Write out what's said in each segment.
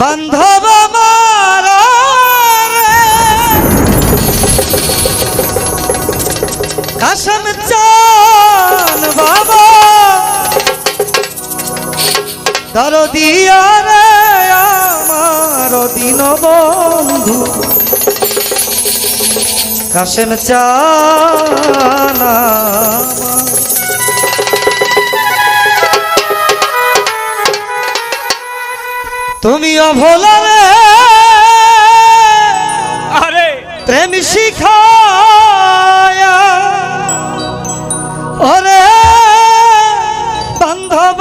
বান্ধব কাসম চান বাবা। ধর দিয়া রে আমার দিন বন্ধু। কাসম চানা তুমি ভোলা আরে। প্রেম শিখায়া। ওরে বান্ধব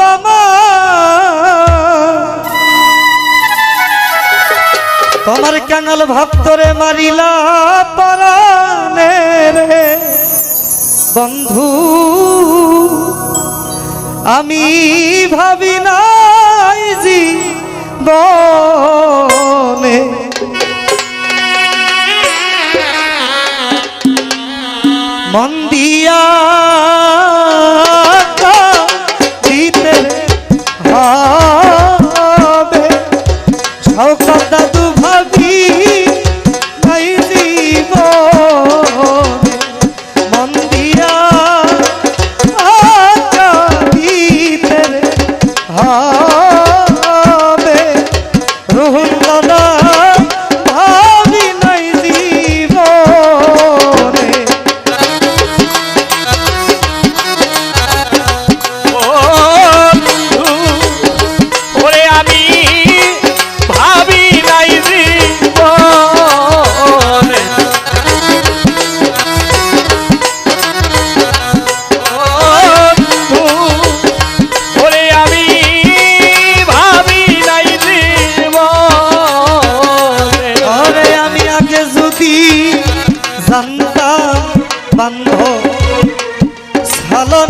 তোমার কেনল ভক্তরে মারিলা পরানে রে। বন্ধু আমি ভাবি নাই বনে মন্দিয়া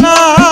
না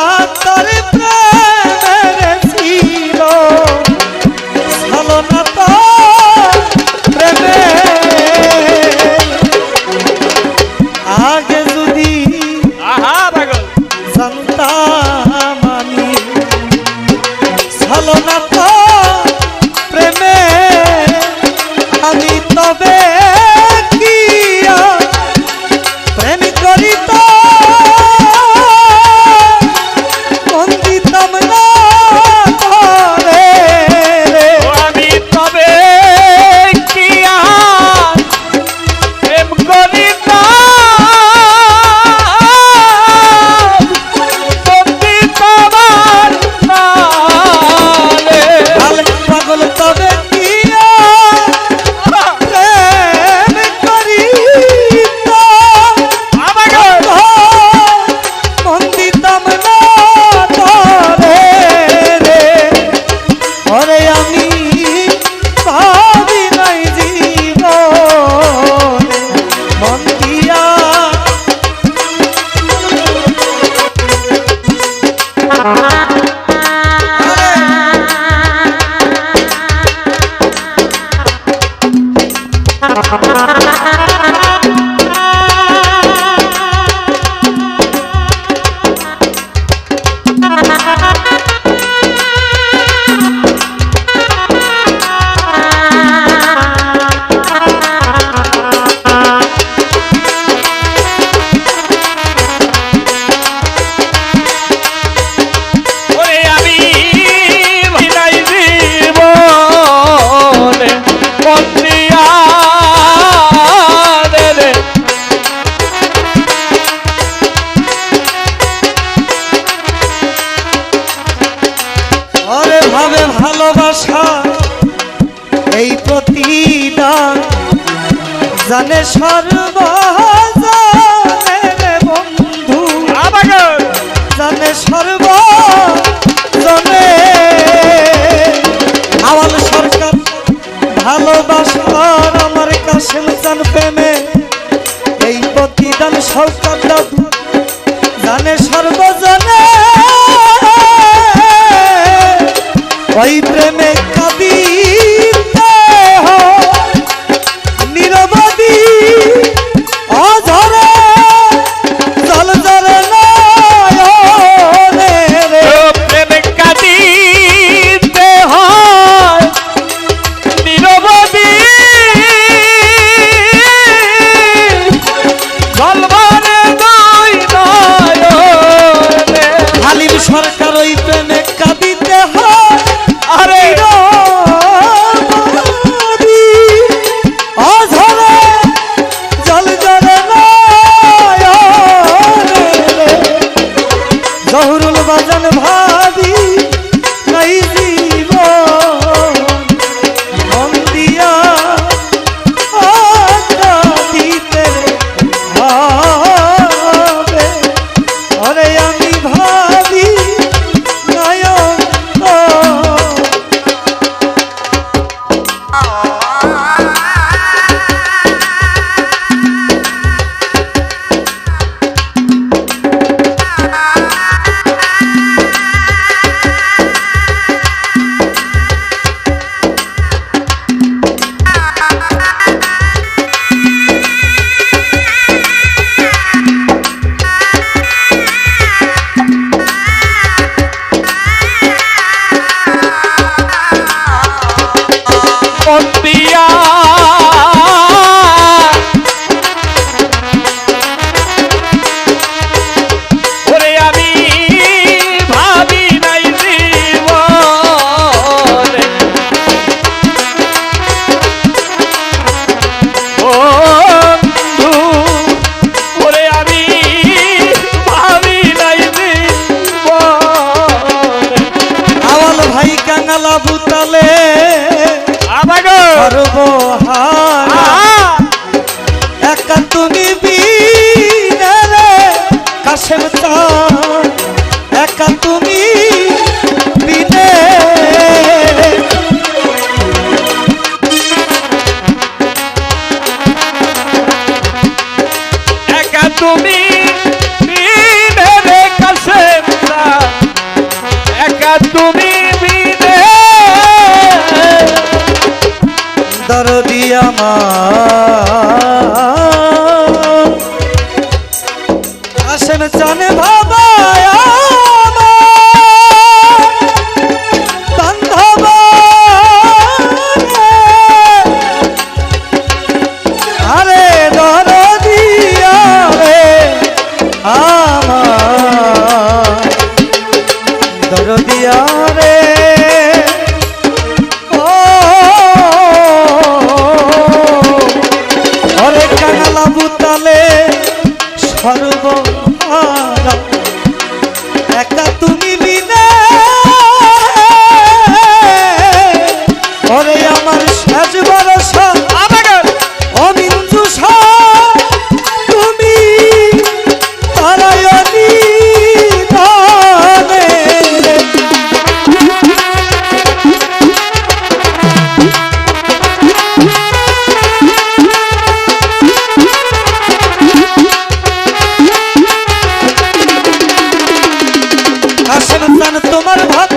প্রেমে কাঁদি করবো আসেন জানে ভাই। সন্তান তোমার ভাগ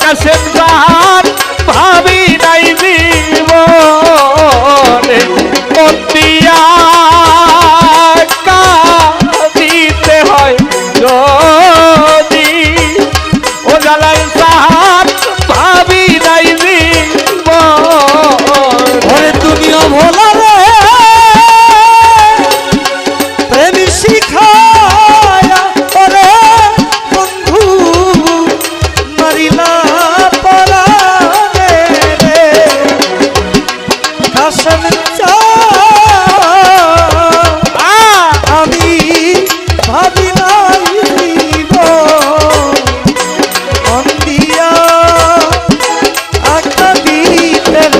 আকাশের তাহার ভাবি নাই জীবনে মন্দিয়া দিয়া আকাবিতের